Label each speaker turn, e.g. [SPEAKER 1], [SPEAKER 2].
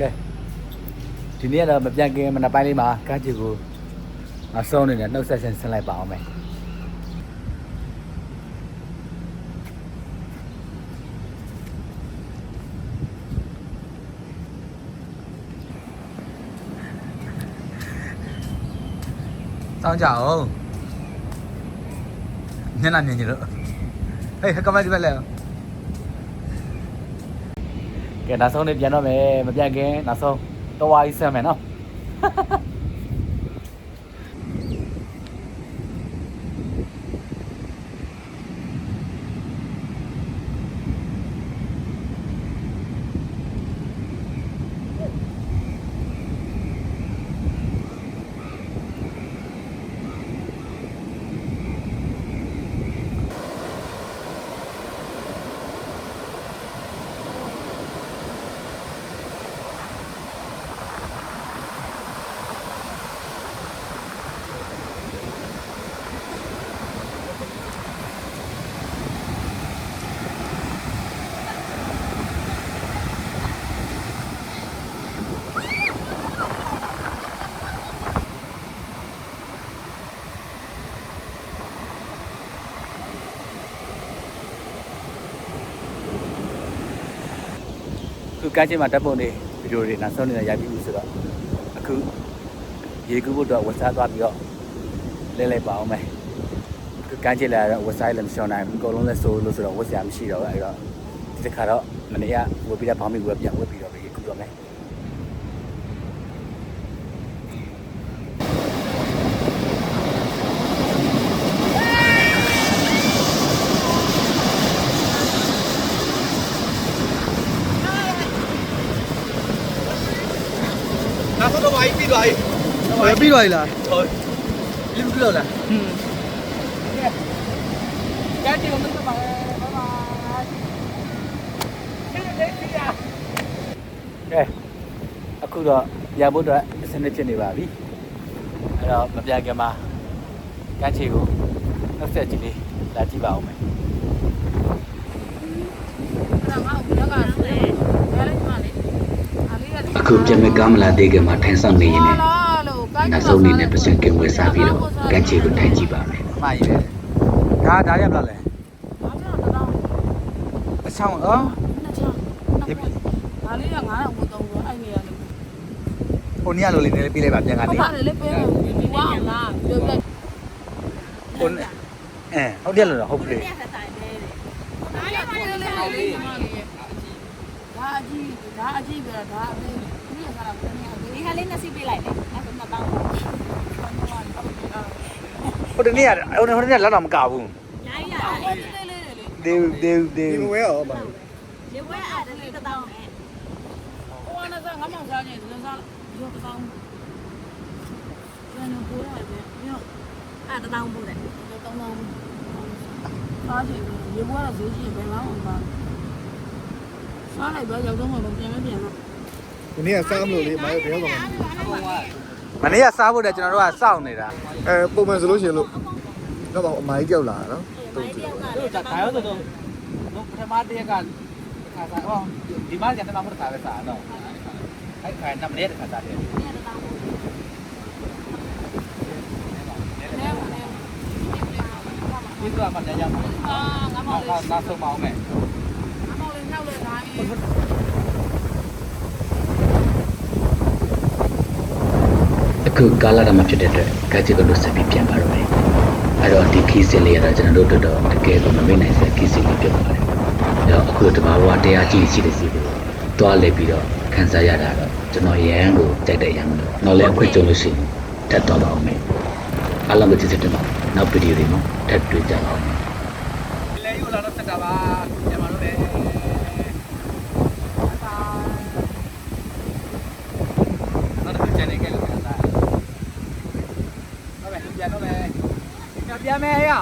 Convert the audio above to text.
[SPEAKER 1] ကဲဒီနေ့ကတော့မပြန်ခင်မနက်ပိုင်းလေးမှာကန်းချီကိုအဆုံးနေတယ်နှုတ်ဆက်ဆင်းဆင်းလိုက်ပါအောင်မယ်စောင်းကြအောင်ညနေမြင်ကြလို့ဟေးကမ္ဘာဒီဘက်လဲ ကဲနောက်ဆုံးနေပြန်တော့မယ်မပြန်ခင်နောက်ဆုံးတော့ဝါးကြီးဆက်မယ်နော် ကန်းချင်းမှာတက်ပုံနေဗီဒီယိုတွေနောက်ဆုံးနေရိုက်ပြီးပြီဆိုတော့အခုရေကူးဖို့တော့ဝတ်စားသွားပြီးတော့လဲလဲပါအောင်မယ်ခုကန်းချင်းလာတော့ဝတ်စားလည်းမရှောင်နိုင်ဘူးအကုန်လုံးလည်းစိုးလို့ဆိုတော့ဝတ်စရာမရှိတော့ဘူးအဲ့တော့ဒီတစ်ခါတော့မနေ့ကဝတ်ပြီးတဲ့ဘောင်းမီဝတ်ပြန်ဝတ်ပြီးတော့ရေကူးတော့မယ်
[SPEAKER 2] နောက်ဆုံးတော့ဘာကြီးပြီးသွားပြီ
[SPEAKER 3] ဘယ်ပြီးသွားပြီလား
[SPEAKER 2] ဟုတ်ဒီလိုပြောလား
[SPEAKER 3] ဟွန်း
[SPEAKER 2] ကဲဒီလိုမျိုးပါဘာဘာကျေးဇူးတင်ပါ
[SPEAKER 1] ကဲအခုတော့ပြန်ဖို့အတွက်အစနစ်ဖြစ်နေပါပြီအဲ့တော့မပြန်ခင်မှာကန်းချီကိုနှုတ်ဆက်ကြည့်လေးလာကြည့်ပါအောင်မယ်
[SPEAKER 4] အခုပြန်မဲ့ကားမလာသေးခင်မှာထိုင်ဆောင်နေရင်လည်းနောက်ဆုံးအနေနဲ့ပစံကင်ဝယ်စားပြီးတော့ကန့်ချီကိုထိုင်ကြည့်ပါမယ်
[SPEAKER 1] အမှားကြီးပဲဒါဒါရမလားလဲအချောင်းအော်
[SPEAKER 5] ဒါလေးက9000ကိုသုံးလို့အဲ့နေရတယ်
[SPEAKER 1] ဟိုနေ့ကလိုလေးနည်းလေးပြေးလိုက်ပါပြန်ကနေ
[SPEAKER 5] ဟုတ်ပါတယ်လေပေးလို့ဒီဝါလားပြောပြ
[SPEAKER 1] ဟိုနေ့အဲဟုတ်တယ်လို့ဟုတ်ပြီ
[SPEAKER 5] ဒါလေးကလေးလေးလေး ဒါအကြီးဒါအကြီးပြတာဒါအသေးဒီကစားတာဘယ်နေရလဲ
[SPEAKER 6] ဒီဟာလေးနှစ်စီးပေးလိုက်တယ်အဲ့ဒါနှစ်တောင်း
[SPEAKER 1] ဟိုတနေ့ကဟိုနေ့ဟိုနေ့ကလောက်တော့မကဘူး
[SPEAKER 6] ညာကြီးရ
[SPEAKER 5] အဲ့ဒီလေးလေးလေး
[SPEAKER 1] ဒေးဒေးဒေး
[SPEAKER 2] ဒီမဝဲရောပါ
[SPEAKER 6] ရေပွဲအဲ့ဒါလေးတစ်တောင်းနဲ့
[SPEAKER 5] ဟိုကနစားငါမောင်စားနေတယ်စားရောတောင်းကျွန်တော်ကိုရတယ်ညော
[SPEAKER 6] အဲ့တစ်တောင်းပို့တယ်
[SPEAKER 5] တောင်းတောင်းစားချင်ရေဘွားတော့ဈေးကြီးဘယ်လောက်မှပါ စားလိုက်တော့ရောက်တော့မှပြန်မပြန်တော့
[SPEAKER 2] ဒီနေ့ကစားမလို့လေမိုင်းဘယ်ရောက်တော့
[SPEAKER 1] မနေ့ကစားဖို့တည်းကျွန်တော်တို့ကစောင့်နေတာ
[SPEAKER 2] အဲပုံမှန်ဆိုလို့ရှိရင်လို့တော့အမိုင်းကြောက်လာတာနော်တုံးကြည့်
[SPEAKER 1] တို့ဒါခါရောတော့တို့ပထမတည်းကခါစားဟောဒီမှာကျန်တဲ့မှာခါပဲစားတော့အဲ့ခါနမနေ့တခါစားတယ်ဒီကမှလည်းရမှာ
[SPEAKER 5] အာငါမောင်လေး
[SPEAKER 1] ငါငါဆုံးမအောင်မယ်
[SPEAKER 5] ငါမောင်လေးနောက်လဲထားပြီး
[SPEAKER 4] အခုကားလာတာမှဖြစ်တဲ့အတွက်ကန့်ချီကလို့ဆက်ပြီးပြန်ပါတော့မယ်အဲ့တော့ဒီခီးစင်လေးရတော့ကျွန်တော်တို့တော်တော်တကယ်ကိုမမေ့နိုင်စရာခီးစင်လေးဖြစ်ပါတယ်အဲ့တော့အခုတဘာဝတရားကြီးရှိတဲ့စီကိုတွားလဲပြီးတော့ခန်းစားရတာတော့ကျွန်တော်ရန်ကိုကြိုက်တဲ့ရန်လို့တော့လည်းအခွင့်ကြုံလို့ရှိရင်ထပ်တော့ပါအောင်မယ်အားလုံးကိုကျေးဇူးတင်ပါတယ်နောက်ဗီဒီယိုတွေမှာထပ်တွေ့ကြပါဦးမယ်
[SPEAKER 1] လေယူလာတော့စက်တာပါပြန်ပါတော့လေနောက်တစ်ချန်နေ ကြလို့ပြ